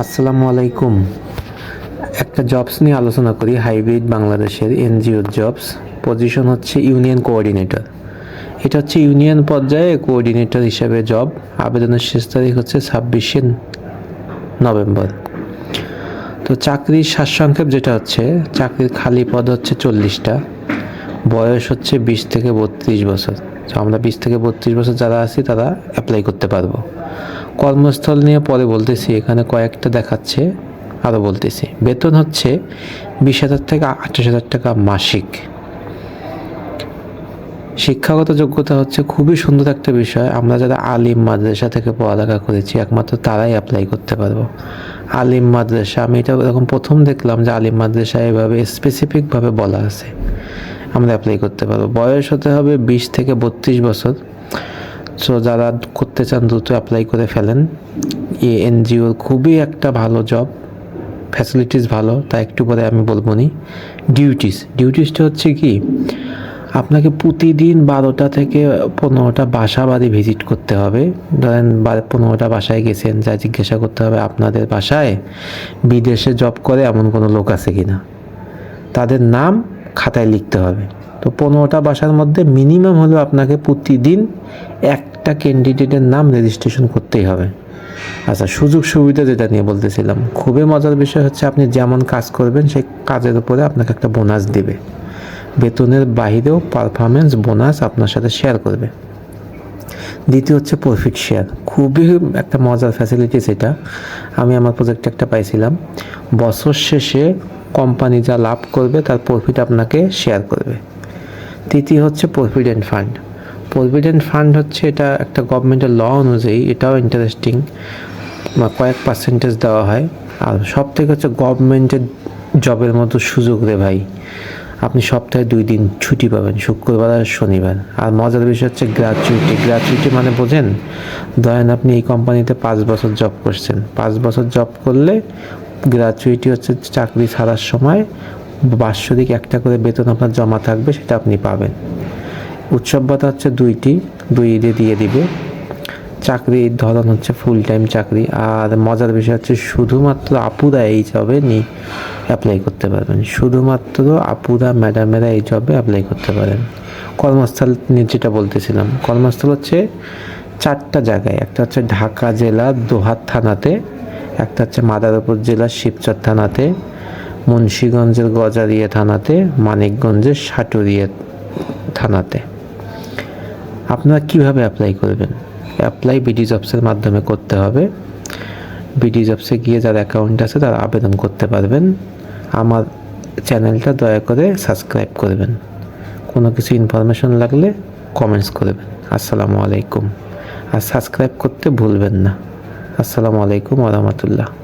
আসসালামু আলাইকুম। একটা জবস নিয়ে আলোচনা করি হাইব্রিড বাংলাদেশের এনজিও জবস পজিশন হচ্ছে ইউনিয়ন কোঅর্ডিনেটর এটা হচ্ছে ইউনিয়ন পর্যায়ে কোঅর্ডিনেটর হিসাবে জব আবেদনের শেষ তারিখ হচ্ছে ছাব্বিশে নভেম্বর। তো চাকরির সারসংক্ষেপ যেটা হচ্ছে, চাকরির খালি পদ হচ্ছে চল্লিশটা। বয়স হচ্ছে বিশ থেকে বত্রিশ বছর। তো আমরা বিশ থেকে বত্রিশ বছর যারা আছি, তারা অ্যাপ্লাই করতে পারব। কর্মস্থল নিয়ে পরে বলতেছি, এখানে কয়েকটা দেখাচ্ছে আরও বলতেছি। বেতন হচ্ছে বিশ হাজার থেকে আঠাশ হাজার টাকা মাসিক। শিক্ষাগত যোগ্যতা হচ্ছে খুবই সুন্দর একটা বিষয়। আমরা যারা আলিম মাদ্রাসা থেকে পড়ালেখা করেছি, একমাত্র তারাই অ্যাপ্লাই করতে পারব। আলিম মাদ্রাসা, আমি এটা এরকম প্রথম দেখলাম যে আলিম মাদ্রাসা এভাবে স্পেসিফিকভাবে বলা আছে, আমরা অ্যাপ্লাই করতে পারব। বয়স হতে হবে বিশ থেকে বত্রিশ বছর। সো যারা করতে চান, দ্রুত অ্যাপ্লাই করে ফেলেন। এ এনজিওর খুবই একটা ভালো জব ফ্যাসিলিটিস ভালো, তা একটু পরে আমি বলব নি। ডিউটিস ডিউটিসটা হচ্ছে কি, আপনাকে প্রতিদিন বারোটা থেকে পনেরোটা বাসা বাড়ি ভিজিট করতে হবে। ধরেন পনেরোটা বাসায় গেছেন, যা জিজ্ঞাসা করতে হবে আপনাদের বাসায়, বিদেশে জব করে এমন কোনো লোক আছে কি না তাদের নাম খাতায় লিখতে হবে। তো পনেরোটা বাসার মধ্যে মিনিমাম হলেও আপনাকে প্রতিদিন একটা ক্যান্ডিডেটের নাম রেজিস্ট্রেশন করতেই হবে। আচ্ছা সুযোগ সুবিধা যেটা নিয়ে বলতেছিলাম, খুবই মজার বিষয় হচ্ছে আপনি যেমন কাজ করবেন, সেই কাজের উপরে আপনাকে একটা বোনাস দিবে। বেতনের বাইরেও পারফরমেন্স বোনাস আপনার সাথে শেয়ার করবে। দ্বিতীয় হচ্ছে প্রফিট শেয়ার খুবই একটা মজার ফ্যাসিলিটি সেটা। আমি আমার প্রজেক্টে একটা পাইছিলাম। বছর শেষে কোম্পানি যা লাভ করবে, তার প্রফিট আপনাকে শেয়ার করবে। তৃতীয় হচ্ছে প্রভিডেন্ট ফান্ড প্রভিডেন্ট ফান্ড হচ্ছে এটা একটা গভর্নমেন্টের ল অনুযায়ী এটাও ইন্টারেস্টিং কয়েক পার্সেন্টেজ দেওয়া হয়। আর সব থেকে হচ্ছে গভর্নমেন্টের জবের মতো সুযোগ রে ভাই। আপনি সপ্তাহে দুই দিন ছুটি পাবেন, শুক্রবার আর শনিবার। আর মজার বিষয় হচ্ছে গ্র্যাচুইটি গ্র্যাচুইটি মানে বোঝেন, ধরেন আপনি এই কোম্পানিতে পাঁচ বছর জব করছেন। পাঁচ বছর জব করলে গ্র্যাচুইটি হচ্ছে চাকরি ছাড়ার সময় বাৎসরিক একটা করে বেতন আপনার জমা থাকবে, সেটা আপনি পাবেন। উৎসব ভাতা হচ্ছে দুইটি, দুই ঈদে দিয়ে দিবে। চাকরির ধরন হচ্ছে ফুল টাইম চাকরি। আর মজার বিষয় হচ্ছে শুধুমাত্র আপুরা এই জবে নি অ্যাপ্লাই করতে পারবেন। শুধুমাত্র আপুরা ম্যাডামেরা এই জবে অ্যাপ্লাই করতে পারেন। কর্মস্থল নিয়ে যেটা বলতেছিলাম, কর্মস্থল হচ্ছে চারটা জায়গায়। একটা হচ্ছে ঢাকা জেলার দোহার থানাতে। একটা হচ্ছে মাদারীপুর জেলার শিবচর থানাতে। মুন্সীগঞ্জের গজারিয়া থানাতে, মানিকগঞ্জের সাটুরিয়া থানাতে। আপনারা কীভাবে অ্যাপ্লাই করবেন? অ্যাপ্লাই বিডি জবসের মাধ্যমে করতে হবে। বিডি জবসে গিয়ে যার অ্যাকাউন্ট আছে তারা আবেদন করতে পারবেন। আমার চ্যানেলটা দয়া করে সাবস্ক্রাইব করবেন। কোনো কিছু ইনফরমেশন লাগলে কমেন্টস করবেন। আসসালামু আলাইকুম। আর সাবস্ক্রাইব করতে ভুলবেন না। আসসালামু আলাইকুম ওরহমতুল্লাহ